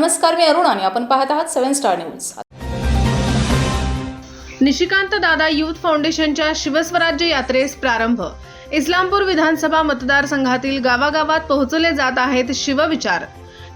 नमस्कार मी अरुण आणि आपण पाहत आहात सेव्हन स्टार न्यूज. निशिकांत दादा युथ फाउंडेशनच्या शिवस्वराज्य यात्रेस प्रारंभ. इस्लामपूर विधानसभा मतदारसंघातील गावागावात पोहोचले जात आहेत शिवविचार.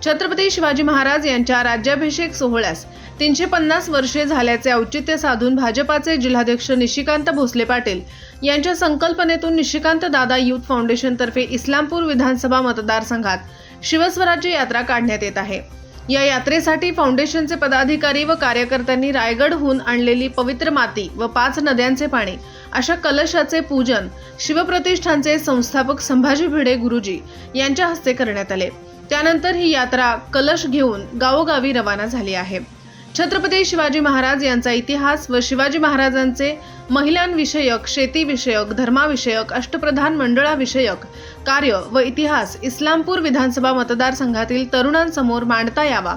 छत्रपती शिवाजी महाराज यांच्या राज्याभिषेक सोहळ्यास तीनशे पन्नास वर्षे झाल्याचे औचित्य साधून भाजपाचे जिल्हाध्यक्ष निशिकांत भोसले पाटील यांच्या संकल्पनेतून निशिकांत दादा युथ फाउंडेशनतर्फे इस्लामपूर विधानसभा मतदारसंघात शिवस्वराज्य यात्रा काढण्यात येत आहे. या यात्रेसाठी फाउंडेशनचे पदाधिकारी व कार्यकर्त्यांनी रायगडहून आणलेली पवित्र माती व पाच नद्यांचे पाणी अशा कलशाचे पूजन शिवप्रतिष्ठानचे संस्थापक संभाजी भिडे गुरुजी यांच्या हस्ते करण्यात आले. त्यानंतर ही यात्रा कलश घेऊन गावोगावी रवाना झाली आहे. छत्रपती शिवाजी महाराज यांचा इतिहास व शिवाजी महाराजांचे महिलांविषयक शेतीविषयक धर्माविषयक अष्टप्रधान मंडळाविषयक कार्य व इतिहास इस्लामपूर विधानसभा मतदारसंघातील तरुणांसमोर मांडता यावा.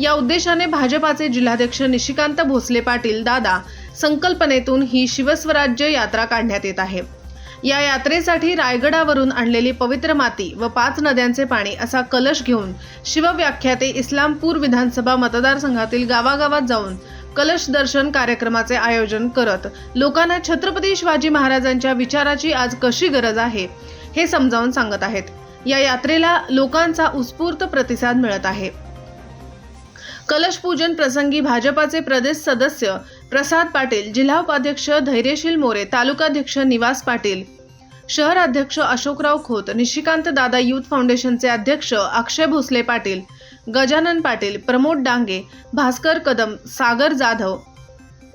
या उद्देशाने भाजपाचे जिल्हाध्यक्ष निशिकांत भोसले पाटील दादा संकल्पनेतून ही शिवस्वराज्य यात्रा काढण्यात येत आहे. या यात्रेसाठी रायगडावरून आणलेली पवित्र माती व पाच नद्यांचे पाणी असा कलश घेऊन शिवव्याख्याते इस्लामपूर विधानसभा मतदारसंघातील गावागावात जाऊन कलश दर्शन कार्यक्रमाचे आयोजन करत लोकांना छत्रपती शिवाजी महाराजांच्या विचाराची आज कशी गरज आहे हे समजावून सांगत आहेत. या यात्रेला लोकांचा उत्स्फूर्त प्रतिसाद मिळत आहे. कलश पूजन प्रसंगी भाजपाचे प्रदेश सदस्य प्रसाद पाटील जिल्हा उपाध्यक्ष धैर्यशील मोरे तालुकाध्यक्ष निवास पाटील शहर अध्यक्ष अशोकराव खोत निशिकांत दादा युथ फाउंडेशनचे अध्यक्ष अक्षय भोसले पाटील गजानन पाटील प्रमोद डांगे भास्कर कदम सागर जाधव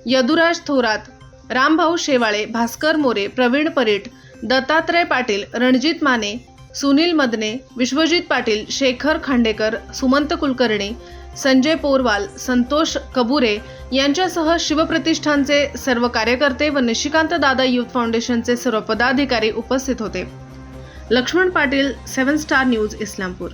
यदुराज थोरात रामभाऊ शेवाळे भास्कर मोरे प्रवीण परीट दत्तात्रय पाटील रणजित माने सुनील मदने विश्वजित पाटील शेखर खांडेकर सुमंत कुलकर्णी संजय पोरवाल संतोष कबुरे यांच्यासह शिवप्रतिष्ठानचे सर्व कार्यकर्ते व निशिकांत दादा युथ फाउंडेशनचे सर्व पदाधिकारी उपस्थित होते. Laxman Patil seven star news Islampur.